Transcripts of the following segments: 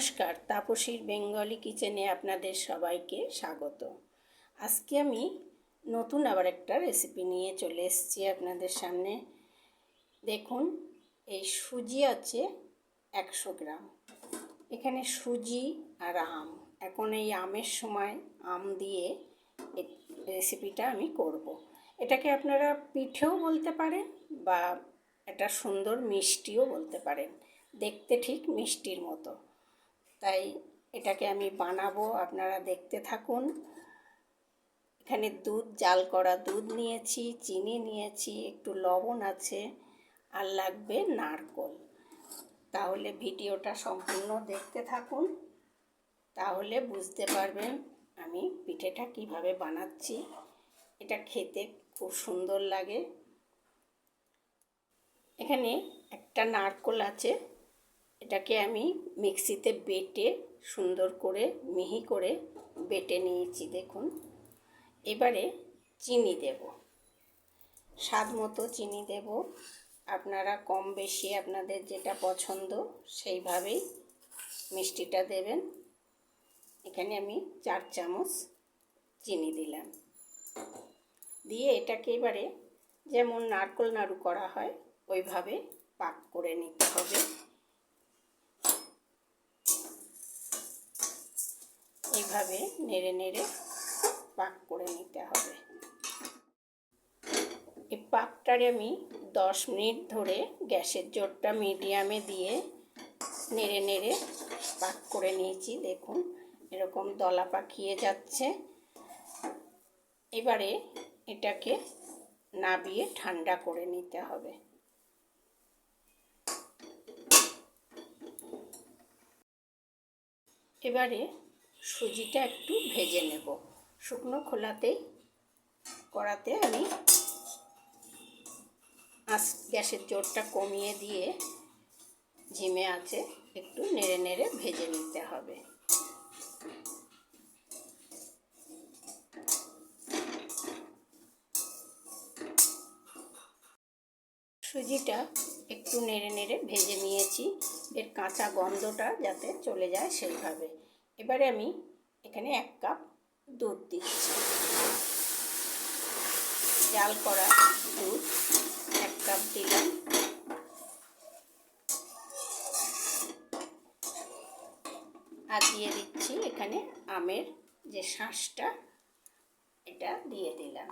নমস্কার, তাপসীর বেঙ্গলি কিচেনে আপনাদের সবাইকে স্বাগত। আজকে আমি নতুন আবার একটা রেসিপি নিয়ে চলে এসেছি আপনাদের সামনে। দেখুন, এই সুজি আছে একশো গ্রাম। এখানে সুজি আর আম। এখন এই আমের সময় আম দিয়ে রেসিপিটা আমি করব। এটাকে আপনারা পিঠেও বলতে পারেন বা একটা সুন্দর মিষ্টিও বলতে পারেন। দেখতে ঠিক মিষ্টির মতো। তাই এটাকে আমি বানাবো, আপনারা দেখতে থাকুন। এখানে দুধ, জাল করা দুধ নিয়েছি, চিনি নিয়েছি, একটু লবণ আছে, আর লাগবে নারকোল। তাহলে ভিডিওটা সম্পূর্ণ দেখতে থাকুন। তাহলে বুঝতে পারবেন আমি পিঠেটা কীভাবে বানাচ্ছি। এটা খেতে খুব সুন্দর লাগে। এখানে একটা নারকোল আছে এটাকে আমি মিক্সিতে বেটে সুন্দর করে, মিহি করে বেটে নিয়েছি, দেখুন। এবারে চিনি দেব। স্বাদ মতো চিনি দেব। আপনারা কম বেশি আপনাদের যেটা পছন্দ, সেইভাবেই মিষ্টিটা দেবেন। এখানে আমি চার চামচ চিনি দিলাম। দিয়ে এটাকে এবারে যেমন নারকোল নাড়ু করা হয়, ওইভাবে পাক করে নিতে হবে। এইভাবে নেড়ে নেড়ে পাক করে নিতে হবে। এই পাকটারে আমি দশ মিনিট ধরে গ্যাসের জোরটা মিডিয়ামে দিয়ে নেড়ে নেড়ে পাক করে নিয়েছি। দেখুন, এরকম দলা পাকিয়ে যাচ্ছে। এবারে এটাকে নাবিয়ে ঠান্ডা করে নিতে হবে। এবারে সুজিটা একটু ভেজে নেব। শুকনো খোলাতেই কড়াতে আমি আস, গ্যাসের জোরটা কমিয়ে দিয়ে ঝিমে আছে, একটু নেড়ে নেড়ে ভেজে নিতে হবে। সুজিটা একটু নেড়ে নেড়ে ভেজে নিয়েছি। এর কাঁচা গন্ধটা যাতে চলে যায় সেইভাবে। এবারে আমি এখানে এক কাপ দুধ দিচ্ছি। জাল করা দুধ এক কাপ দিলাম। আর দিয়ে দিচ্ছি এখানে আমের যে শাঁসটা, এটা দিয়ে দিলাম।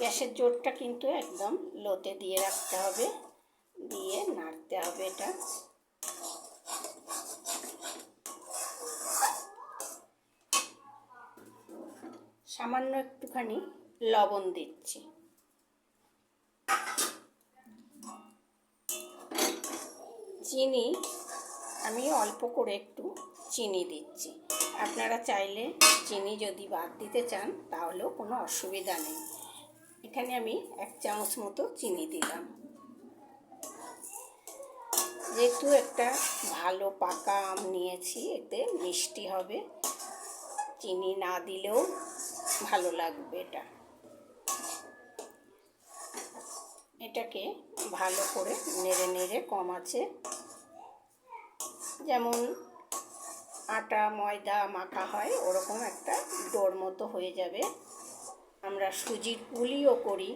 গ্যাসের জোরটা কিন্তু একদম লোতে দিয়ে রাখতে হবে, দিয়ে নাড়তে হবে এটা। সামান্য একটুখানি লবণ দিচ্ছি। চিনি, আমি অল্প করে একটু চিনি দিচ্ছি। আপনারা চাইলে চিনি যদি বাদ দিতে চান, তাহলেও কোনো অসুবিধা নেই। এখানে আমি এক চামচ মতো চিনি দিলাম। যেহেতু একটা ভালো পাকা আম নিয়েছি, এতে মিষ্টি হবে। চিনি না দিলেও ভালো লাগবে এটা। এটাকে ভালো করে নেড়ে নেড়ে কম আছে। যেমন আটা, ময়দা মাখা হয়, ওরকম একটা ডোর মতো হয়ে যাবে। আমরা সুজির পুলিও করি,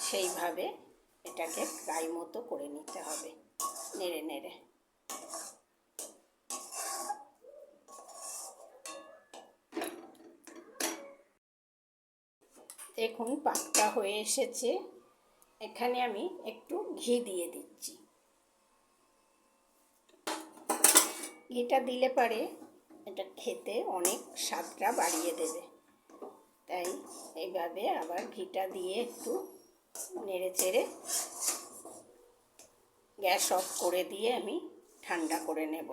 সেইভাবে এটাকে ফ্রাই মতো করে নিতে হবে, নেড়ে নেড়ে। দেখুন পাকটা হয়ে এসেছে। এখানে আমি একটু ঘি দিয়ে দিচ্ছি। ঘিটা দিলে পারে এটা খেতে অনেক স্বাদটা বাড়িয়ে দেবে। তাই এইভাবে আবার ঘিটা দিয়ে একটু নেড়ে চেড়ে গ্যাস অফ করে দিয়ে আমি ঠান্ডা করে নেব।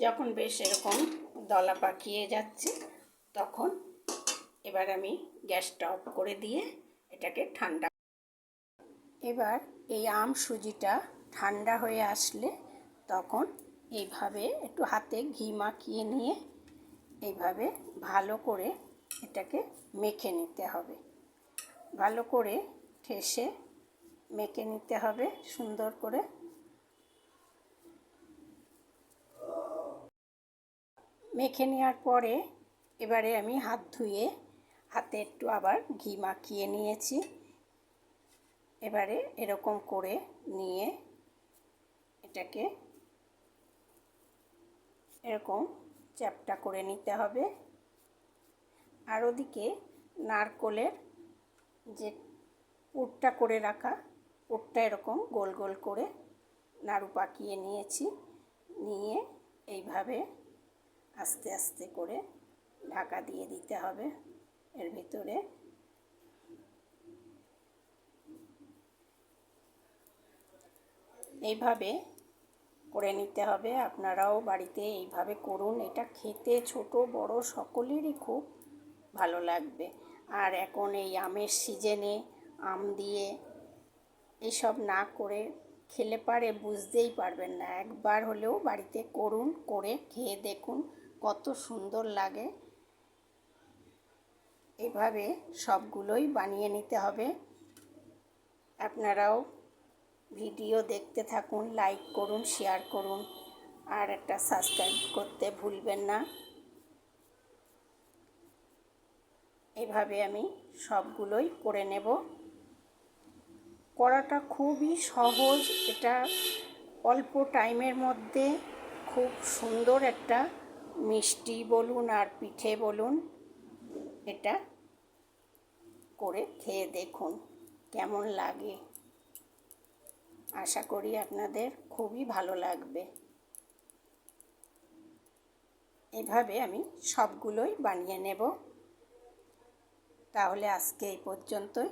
যখন বেশ এরকম দলা পাকিয়ে যাচ্ছে, তখন এবার আমি গ্যাসটা অফ করে দিয়ে এটাকে ঠান্ডা এবার এই আম সুজিটা ঠান্ডা হয়ে আসলে তখন এইভাবে একটু হাতে ঘি মাখিয়ে নিয়ে এইভাবে ভালো করে এটাকে মেখে নিতে হবে। ভালো করে ঠেসে মেখে নিতে হবে সুন্দর করে। মেখে নেওয়ার পরে এবারে আমি হাত ধুয়ে হাতে একটু আবার ঘি মাখিয়ে নিয়েছি। এবারে এরকম করে নিয়ে এটাকে এরকম চ্যাপটা করে নিতে হবে। আর ওদিকে নারকোলের যে পুরটা করে রাখা, পুরটা এরকম গোল গোল করে নাড়ু পাকিয়ে নিয়েছি। নিয়ে এইভাবে আস্তে আস্তে করে ঢাকা দিয়ে দিতে হবে। এর ভিতরে এইভাবে করে নিতে হবে। আপনারাও বাড়িতে এইভাবে করুন। এটা খেতে ছোট, বড় সকলেরই খুব ভালো লাগবে। আর এখন এই আমের সিজনে আম দিয়ে এইসব না করে খেলে পারে বুঝতেই পারবেন না। একবার হলেও বাড়িতে করুন, করে খেয়ে দেখুন। কত সুন্দর লাগে। এভাবে সবগুলোই বানিয়ে নিতে হবে। আপনারাও ভিডিও দেখতে থাকুন লাইক করুন শেয়ার করুন, আর একটা সাবস্ক্রাইব করতে ভুলবেন না। এভাবে আমি সবগুলোই করে নেব। করাটা খুবই সহজ, এটা অল্প টাইমের মধ্যে খুব সুন্দর একটা মিষ্টি বলুন আর পিঠে বলুন, এটা করে খেয়ে দেখুন কেমন লাগে। আশা করি আপনাদের খুবই ভালো লাগবে। এভাবে আমি সবগুলোই বানিয়ে নেব। তাহলে আজকে এই পর্যন্তই।